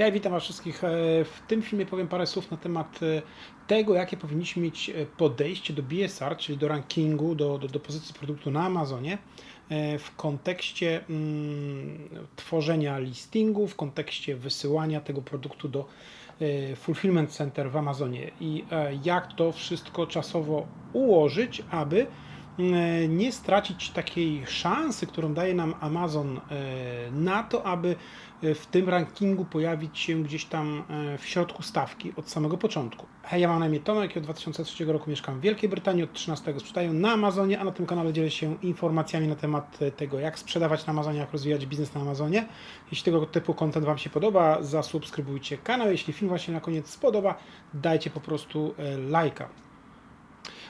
Ja witam Was wszystkich. E, W tym filmie powiem parę słów na temat e, tego, jakie powinniśmy mieć e, podejście do BSR, czyli do rankingu, do, do, do pozycji produktu na Amazonie w kontekście mm, tworzenia listingu, w kontekście wysyłania tego produktu do e, fulfillment center w Amazonie i e, jak to wszystko czasowo ułożyć, aby nie stracić takiej szansy, którą daje nam Amazon e, na to, aby e, w tym rankingu pojawić się gdzieś tam e, w środku stawki od samego początku. Hej, ja mam na imię Tomek i od 2003 roku mieszkam w Wielkiej Brytanii, od 13 sprzedaję na Amazonie, a na tym kanale dzielę się informacjami na temat e, tego, jak sprzedawać na Amazonie, jak rozwijać biznes na Amazonie. Jeśli tego typu content Wam się podoba, zasubskrybujcie kanał. Jeśli film Wam się na koniec spodoba, dajcie po prostu e, lajka.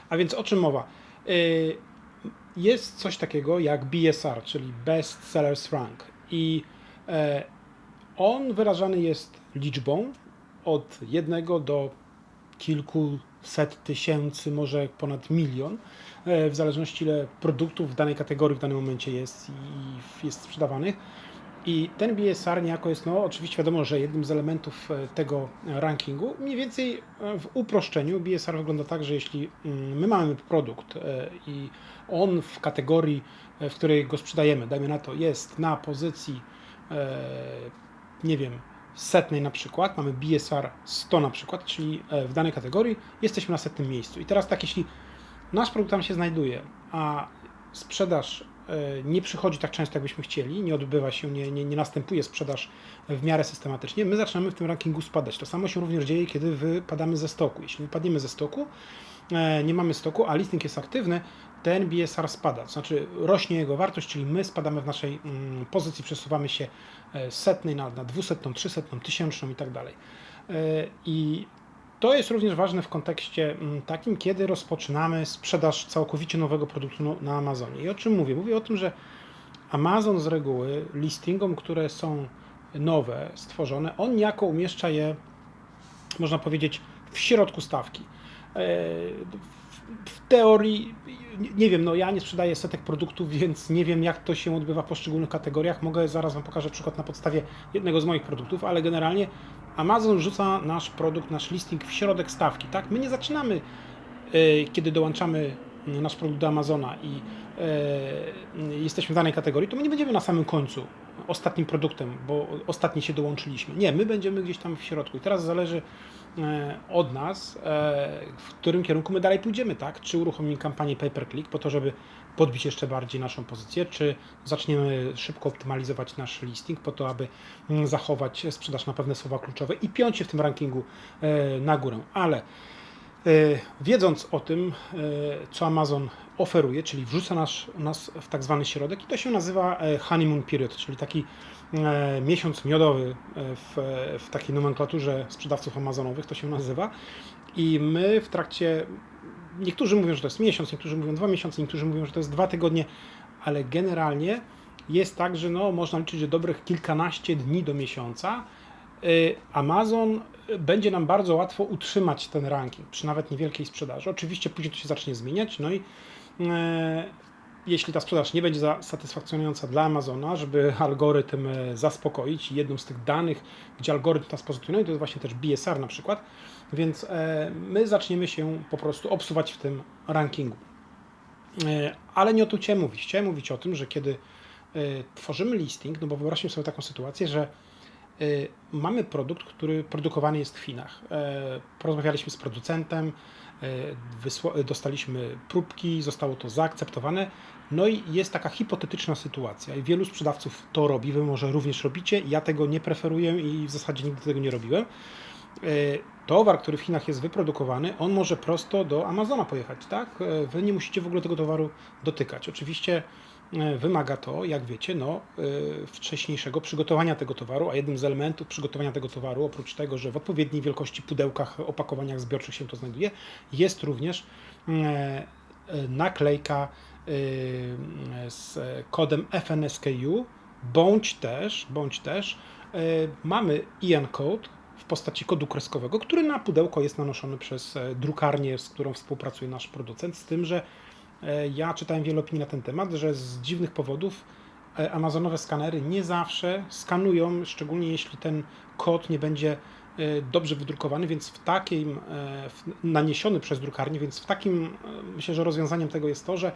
A więc o czym mowa? Jest coś takiego jak BSR, czyli Best Sellers Rank i e, on wyrażany jest liczbą od jednego do kilkuset tysięcy, może ponad milion, e, w zależności ile produktów w danej kategorii w danym momencie jest i jest sprzedawanych. I ten BSR niejako jest, no oczywiście wiadomo, że jednym z elementów e, tego rankingu, mniej więcej e, w uproszczeniu BSR wygląda tak, że jeśli mm, my mamy produkt e, i on w kategorii, e, w której go sprzedajemy, dajmy na to, jest na pozycji, e, nie wiem, setnej na przykład, mamy BSR 100 na przykład, czyli e, w danej kategorii jesteśmy na setnym miejscu. I teraz tak, jeśli nasz produkt tam się znajduje, a sprzedaż e, nie przychodzi tak często, jakbyśmy chcieli, nie odbywa się, nie, nie, nie następuje sprzedaż w miarę systematycznie, my zaczynamy w tym rankingu spadać. To samo się również dzieje, kiedy wypadamy ze stoku. Jeśli wypadniemy ze stoku, e, nie mamy stoku, a listing jest aktywny, ten BSR spada, to znaczy rośnie jego wartość, czyli my spadamy w naszej mm, pozycji, przesuwamy się e, setnej na, na dwusetną, trzysetną, tysięczną i tak dalej. E, I to jest również ważne w kontekście mm, takim, kiedy rozpoczynamy sprzedaż całkowicie nowego produktu na Amazonie. I o czym mówię? Mówię o tym, że Amazon z reguły listingom, które są nowe, stworzone, on niejako umieszcza je, można powiedzieć, w środku stawki. E, W teorii, nie wiem, no ja nie sprzedaję setek produktów, więc nie wiem jak to się odbywa w poszczególnych kategoriach. Mogę zaraz Wam pokażę przykład na podstawie jednego z moich produktów, ale generalnie Amazon rzuca nasz produkt, nasz listing w środek stawki, tak? My nie zaczynamy, e, kiedy dołączamy nasz produkt do Amazona i e, jesteśmy w danej kategorii, to my nie będziemy na samym końcu ostatnim produktem, bo ostatni się dołączyliśmy. Nie, my będziemy gdzieś tam w środku. I teraz zależy od nas, e, w którym kierunku my dalej pójdziemy, tak? Czy uruchomimy kampanię pay per click po to, żeby podbić jeszcze bardziej naszą pozycję, czy zaczniemy szybko optymalizować nasz listing po to, aby mm, zachować sprzedaż na pewne słowa kluczowe i piąć się w tym rankingu e, na górę. Ale e, wiedząc o tym, e, co Amazon oferuje, czyli wrzuca nas, nas w tak zwany środek i to się nazywa e, honeymoon period, czyli taki e, miesiąc miodowy e, w, w takiej nomenklaturze sprzedawców amazonowych to się nazywa. I my w trakcie, niektórzy mówią, że to jest miesiąc, niektórzy mówią dwa miesiące, niektórzy mówią, że to jest dwa tygodnie, ale generalnie jest tak, że no, można liczyć, że dobrych kilkanaście dni do miesiąca Amazon będzie nam bardzo łatwo utrzymać ten ranking przy nawet niewielkiej sprzedaży. Oczywiście później to się zacznie zmieniać, no i e, jeśli ta sprzedaż nie będzie satysfakcjonująca dla Amazona, żeby algorytm zaspokoić, jedną z tych danych, gdzie algorytm nas pozycjonuje, to jest właśnie też BSR na przykład, więc my zaczniemy się po prostu obsuwać w tym rankingu. Ale nie o tym chciałem mówić. Chciałem mówić o tym, że kiedy tworzymy listing, no bo wyobraźmy sobie taką sytuację, że mamy produkt, który produkowany jest w Chinach. E, Porozmawialiśmy z producentem, wysła- dostaliśmy próbki, zostało to zaakceptowane. No i jest taka hipotetyczna sytuacja i wielu sprzedawców to robi, wy może również robicie. Ja tego nie preferuję i w zasadzie nigdy tego nie robiłem. Towar, który w Chinach jest wyprodukowany, on może prosto do Amazona pojechać, tak? Wy nie musicie w ogóle tego towaru dotykać. Oczywiście wymaga to, jak wiecie, no, e, wcześniejszego przygotowania tego towaru, a jednym z elementów przygotowania tego towaru, oprócz tego, że w odpowiedniej wielkości pudełkach, opakowaniach zbiorczych się to znajduje, jest również e, e, naklejka e, z kodem FNSKU, bądź też, bądź też e, mamy IAN code w postaci kodu kreskowego, który na pudełko jest nanoszony przez e, drukarnię, z którą współpracuje nasz producent, z tym, że e, ja czytałem wiele opinii na ten temat, że z dziwnych powodów e, Amazonowe skanery nie zawsze skanują, szczególnie jeśli ten kod nie będzie e, dobrze wydrukowany, więc w takim, e, naniesiony przez drukarnię, więc w takim, e, myślę, że rozwiązaniem tego jest to, że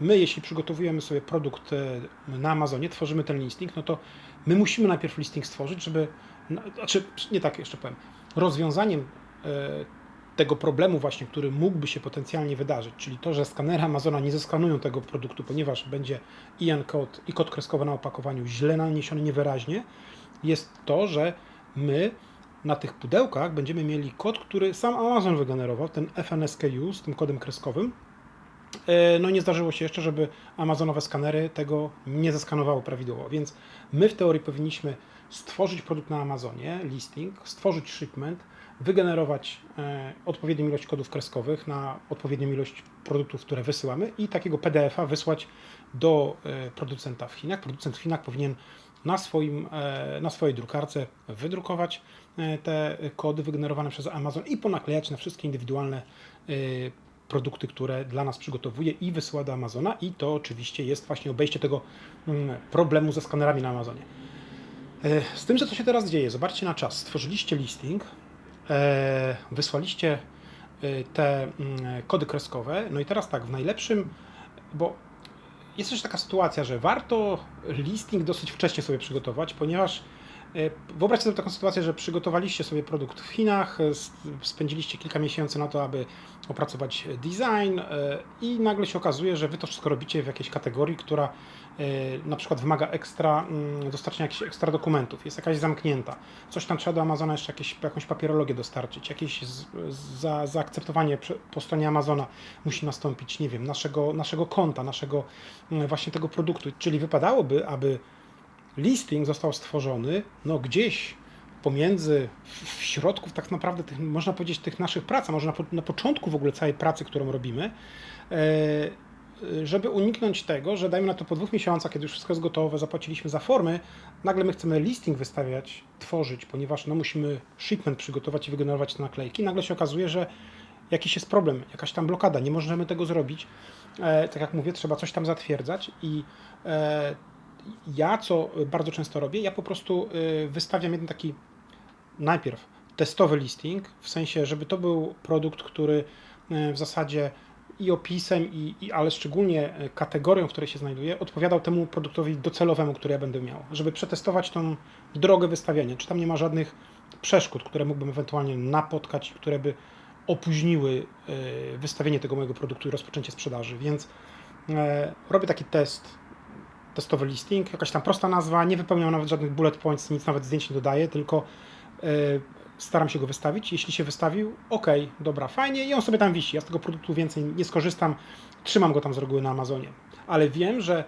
my, jeśli przygotowujemy sobie produkt e, na Amazonie, tworzymy ten listing, no to my musimy najpierw listing stworzyć, żeby, no, znaczy, nie tak jeszcze powiem, rozwiązaniem e, tego problemu właśnie, który mógłby się potencjalnie wydarzyć, czyli to, że skanery Amazona nie zeskanują tego produktu, ponieważ będzie IAN kod i kod kreskowy na opakowaniu źle naniesiony niewyraźnie, jest to, że my na tych pudełkach będziemy mieli kod, który sam Amazon wygenerował, ten FNSKU z tym kodem kreskowym. E, No nie zdarzyło się jeszcze, żeby Amazonowe skanery tego nie zeskanowały prawidłowo, więc my w teorii powinniśmy stworzyć produkt na Amazonie, listing, stworzyć shipment, wygenerować e, odpowiednią ilość kodów kreskowych na odpowiednią ilość produktów, które wysyłamy i takiego PDF-a wysłać do e, producenta w Chinach. Producent w Chinach powinien na, swoim, e, na swojej drukarce wydrukować te kody wygenerowane przez Amazon i ponaklejać na wszystkie indywidualne produkty, które dla nas przygotowuje i wysyła do Amazona i to oczywiście jest właśnie obejście tego mm, problemu ze skanerami na Amazonie. Z tym, że co się teraz dzieje? Zobaczcie na czas. Stworzyliście listing, wysłaliście e, te mm, kody kreskowe, no i teraz tak, w najlepszym, bo jest też taka sytuacja, że warto listing dosyć wcześnie sobie przygotować, ponieważ e, wyobraźcie sobie taką sytuację, że przygotowaliście sobie produkt w Chinach, e, spędziliście kilka miesięcy na to, aby opracować design e, i nagle się okazuje, że wy to wszystko robicie w jakiejś kategorii, która e, na przykład wymaga ekstra, mm, dostarczenia jakichś ekstra dokumentów, jest jakaś zamknięta. Coś tam trzeba do Amazona jeszcze jakieś, jakąś papierologię dostarczyć, jakieś z, za, zaakceptowanie po stronie Amazona musi nastąpić, nie wiem, naszego, naszego konta, naszego mm, właśnie tego produktu. Czyli wypadałoby, aby listing został stworzony no gdzieś pomiędzy, w w środku tak naprawdę tych, można powiedzieć tych naszych prac, a może na, na początku w ogóle całej pracy, którą robimy, e, żeby uniknąć tego, że dajmy na to po dwóch miesiącach, kiedy już wszystko jest gotowe, zapłaciliśmy za formy, nagle my chcemy listing wystawiać, tworzyć, ponieważ no, musimy shipment przygotować i wygenerować te naklejki. Nagle się okazuje, że jakiś jest problem, jakaś tam blokada, nie możemy tego zrobić. E, tak jak mówię, trzeba coś tam zatwierdzać i e, ja, co bardzo często robię, ja po prostu y, wystawiam jeden taki najpierw testowy listing, w sensie, żeby to był produkt, który y, w zasadzie i opisem, i, i, ale szczególnie y, kategorią, w której się znajduje, odpowiadał temu produktowi docelowemu, który ja będę miał, żeby przetestować tą drogę wystawiania, czy tam nie ma żadnych przeszkód, które mógłbym ewentualnie napotkać, które by opóźniły wystawienie tego mojego produktu i rozpoczęcie sprzedaży, więc e, robię taki test testowy listing, jakaś tam prosta nazwa, nie wypełniam nawet żadnych bullet points, nic nawet zdjęć nie dodaję, tylko e, staram się go wystawić. Jeśli się wystawił, ok, dobra, fajnie i on sobie tam wisi. Ja z tego produktu więcej nie skorzystam, trzymam go tam z reguły na Amazonie. Ale wiem, że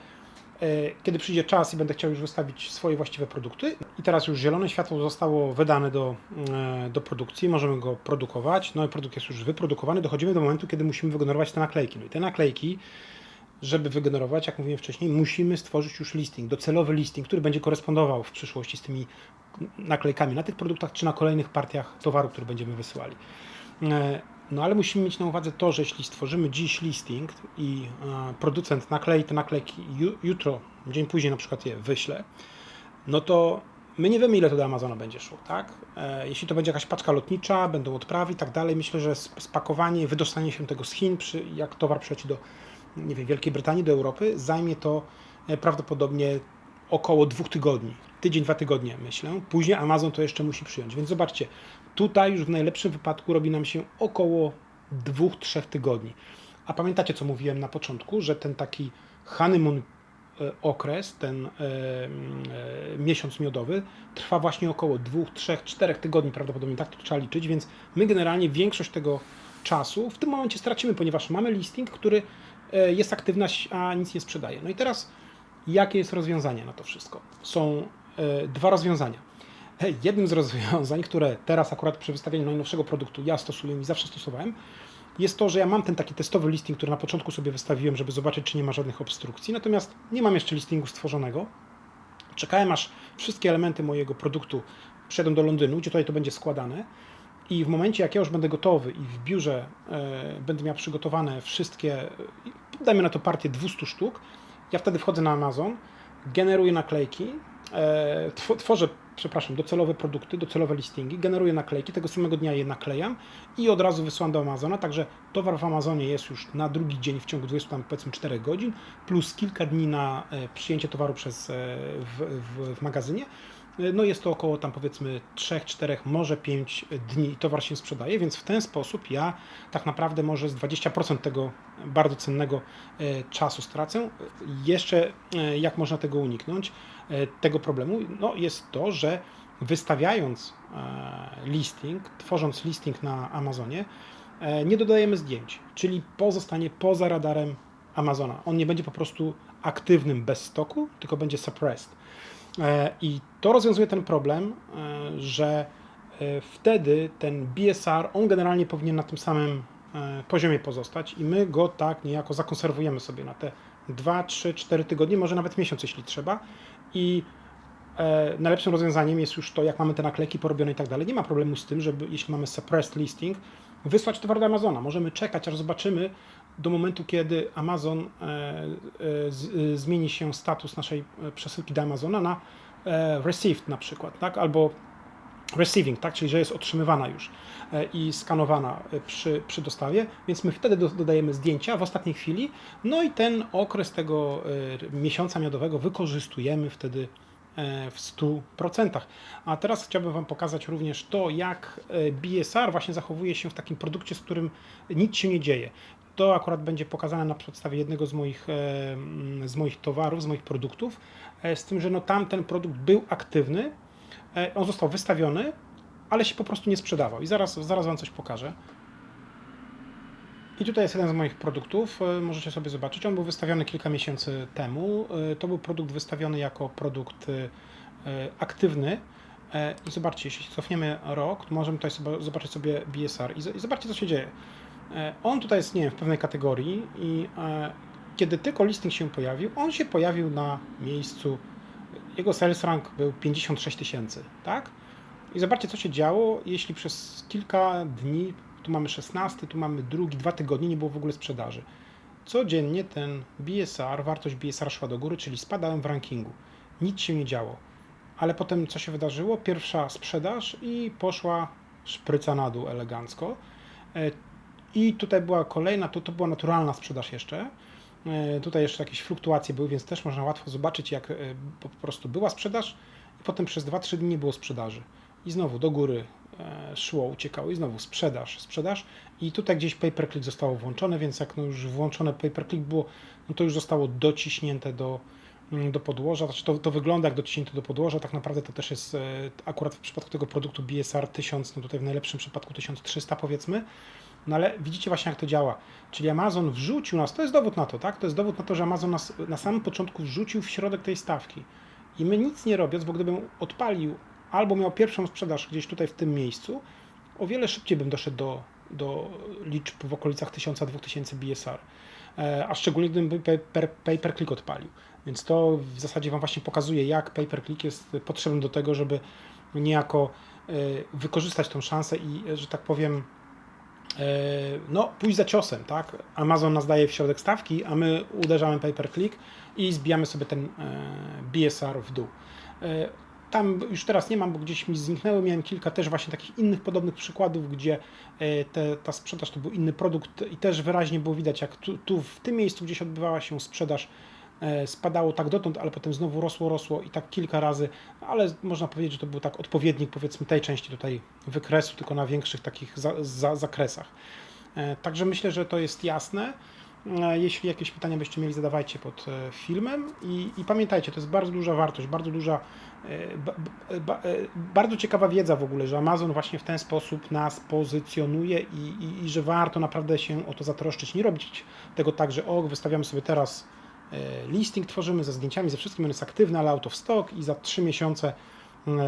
e, kiedy przyjdzie czas i będę chciał już wystawić swoje właściwe produkty i teraz już zielone światło zostało wydane do, e, do produkcji, możemy go produkować, no i produkt jest już wyprodukowany, dochodzimy do momentu, kiedy musimy wygenerować te naklejki. No i te naklejki żeby wygenerować, jak mówiłem wcześniej, musimy stworzyć już listing, docelowy listing, który będzie korespondował w przyszłości z tymi naklejkami na tych produktach, czy na kolejnych partiach towaru, które będziemy wysyłali. E, No ale musimy mieć na uwadze to, że jeśli stworzymy dziś listing i e, producent naklei te naklejki ju- jutro, dzień później na przykład je wyśle, no to my nie wiemy, ile to do Amazona będzie szło, tak? E, Jeśli to będzie jakaś paczka lotnicza, będą odprawy i tak dalej, myślę, że sp- spakowanie wydostanie się tego z Chin, jak towar przyleci do nie wiem, Wielkiej Brytanii, do Europy, zajmie to e, prawdopodobnie około dwóch tygodni. Tydzień, dwa tygodnie, myślę. Później Amazon to jeszcze musi przyjąć. Więc zobaczcie, tutaj już w najlepszym wypadku robi nam się około dwóch, trzech tygodni. A pamiętacie, co mówiłem na początku, że ten taki honeymoon e, okres, ten e, e, miesiąc miodowy, trwa właśnie około dwóch, trzech, czterech tygodni prawdopodobnie, tak to trzeba liczyć, więc my generalnie większość tego czasu w tym momencie stracimy, ponieważ mamy listing, który jest aktywny, a nic nie sprzedaje. No i teraz jakie jest rozwiązanie na to wszystko? Są e, dwa rozwiązania. E, Jednym z rozwiązań, które teraz akurat przy wystawieniu najnowszego produktu ja stosuję i zawsze stosowałem, jest to, że ja mam ten taki testowy listing, który na początku sobie wystawiłem, żeby zobaczyć, czy nie ma żadnych obstrukcji, natomiast nie mam jeszcze listingu stworzonego. Czekałem, aż wszystkie elementy mojego produktu przejdą do Londynu, gdzie tutaj to będzie składane. I w momencie, jak ja już będę gotowy i w biurze e, będę miał przygotowane wszystkie, e, dajmy na to partię 200 sztuk, ja wtedy wchodzę na Amazon, generuję naklejki, e, tw- tworzę, przepraszam, docelowe produkty, docelowe listingi, generuję naklejki, tego samego dnia je naklejam i od razu wysyłam do Amazona, także towar w Amazonie jest już na drugi dzień w ciągu 20, tam powiedzmy 4 godzin, plus kilka dni na e, przyjęcie towaru przez, e, w, w, w magazynie. E, No jest to około tam powiedzmy 3, 4, może 5 dni i towar się sprzedaje, więc w ten sposób ja tak naprawdę może z 20% tego bardzo cennego e, czasu stracę. Jeszcze e, jak można tego uniknąć, tego problemu, no jest to, że wystawiając listing, tworząc listing na Amazonie, nie dodajemy zdjęć, czyli pozostanie poza radarem Amazona. On nie będzie po prostu aktywnym bez stoku, tylko będzie suppressed. E, I to rozwiązuje ten problem, e, że e, wtedy ten BSR, on generalnie powinien na tym samym poziomie pozostać i my go tak niejako zakonserwujemy sobie na te 2, 3, 4 tygodnie, może nawet miesiąc, jeśli trzeba. I najlepszym rozwiązaniem jest już to, jak mamy te naklejki porobione i tak dalej. Nie ma problemu z tym, żeby jeśli mamy suppressed listing, wysłać towar do Amazona. Możemy czekać, aż zobaczymy do momentu, kiedy Amazon e, e, z, e, zmieni się status naszej przesyłki do Amazona na received na przykład, tak? Albo receiving, tak? Czyli że jest otrzymywana już i skanowana przy, przy dostawie, więc my wtedy do, dodajemy zdjęcia w ostatniej chwili, no i ten okres tego miesiąca miodowego wykorzystujemy wtedy w 100%. A teraz chciałbym Wam pokazać również to, jak e, BSR właśnie zachowuje się w takim produkcie, z którym nic się nie dzieje. To akurat będzie pokazane na podstawie jednego z moich, e, mm, z moich towarów, z moich produktów, e, z tym, że no tamten produkt był aktywny, on został wystawiony, ale się po prostu nie sprzedawał. I zaraz, zaraz Wam coś pokażę. I tutaj jest jeden z moich produktów, e, możecie sobie zobaczyć. On był wystawiony kilka miesięcy temu. E, To był produkt wystawiony jako produkt e, aktywny. I zobaczcie, jeśli cofniemy rok, możemy tutaj zobaczyć sobie BSR i i zobaczcie, co się dzieje. On tutaj jest, nie wiem, w pewnej kategorii i kiedy tylko listing się pojawił, on się pojawił na miejscu, jego sales rank był 56 tysięcy, tak? I zobaczcie, co się działo, jeśli przez kilka dni, tu mamy 16, tu mamy drugi, dwa tygodnie, nie było w ogóle sprzedaży. Codziennie ten BSR, wartość BSR szła do góry, czyli spadałem w rankingu. Nic się nie działo. Ale potem co się wydarzyło? Pierwsza sprzedaż i poszła szpryca na dół elegancko. E, I tutaj była kolejna, to, to była naturalna sprzedaż jeszcze. E, Tutaj jeszcze jakieś fluktuacje były, więc też można łatwo zobaczyć, jak e, po prostu była sprzedaż i potem przez 2-3 dni nie było sprzedaży. I znowu do góry szło, uciekało i znowu sprzedaż, sprzedaż i tutaj gdzieś pay per click zostało włączone, więc jak no już włączone pay per click było, no to już zostało dociśnięte do, mm, do podłoża, znaczy to, to wygląda jak dociśnięte do podłoża, tak naprawdę to też jest e, akurat w przypadku tego produktu BSR 1000, no tutaj w najlepszym przypadku 1300 powiedzmy, no ale widzicie właśnie jak to działa. Czyli Amazon wrzucił nas, to jest dowód na to, tak? To jest dowód na to, że Amazon nas na samym początku wrzucił w środek tej stawki. I my nic nie robiąc, bo gdybym odpalił albo miał pierwszą sprzedaż gdzieś tutaj w tym miejscu, o wiele szybciej bym doszedł do, do liczb w okolicach 1000-2000 BSR. E, A szczególnie gdybym pay per, pay per click odpalił. Więc to w zasadzie Wam właśnie pokazuje, jak pay per click jest potrzebny do tego, żeby niejako e, wykorzystać tą szansę i, e, że tak powiem, no, pójść za ciosem, tak? Amazon nas daje w środek stawki, a my uderzamy pay per click i zbijamy sobie ten BSR w dół. Tam już teraz nie mam, bo gdzieś mi zniknęły. Miałem kilka też właśnie takich innych podobnych przykładów, gdzie e, te, ta sprzedaż to był inny produkt i też wyraźnie było widać, jak tu, tu w tym miejscu gdzieś odbywała się sprzedaż, e, spadało tak dotąd, ale potem znowu rosło, rosło i tak kilka razy, ale można powiedzieć, że to był tak odpowiednik powiedzmy tej części tutaj wykresu, tylko na większych takich za, za, zakresach. E, Także myślę, że to jest jasne. Jeśli jakieś pytania byście mieli, zadawajcie pod e, filmem i, i pamiętajcie, to jest bardzo duża wartość, bardzo duża, e, e, bardzo ciekawa wiedza w ogóle, że Amazon właśnie w ten sposób nas pozycjonuje i, i, i że warto naprawdę się o to zatroszczyć. Nie robić tego tak, że o, wystawiamy sobie teraz listing, tworzymy ze zdjęciami, ze wszystkim, on jest aktywny, ale out of stock i za 3 miesiące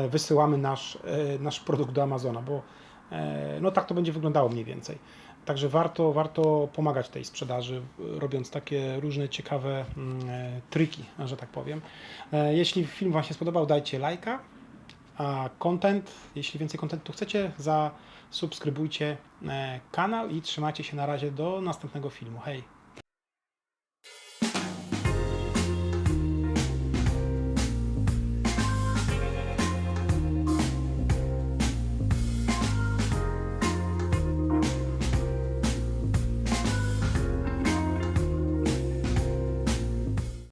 wysyłamy nasz, nasz produkt do Amazona, bo no tak to będzie wyglądało mniej więcej. Także warto, warto pomagać tej sprzedaży, robiąc takie różne ciekawe mm, e, triki, że tak powiem. E, Jeśli film Wam się spodobał, dajcie lajka, a content, jeśli więcej kontentu chcecie, zasubskrybujcie e, kanał i trzymajcie się na razie do następnego filmu. Hej!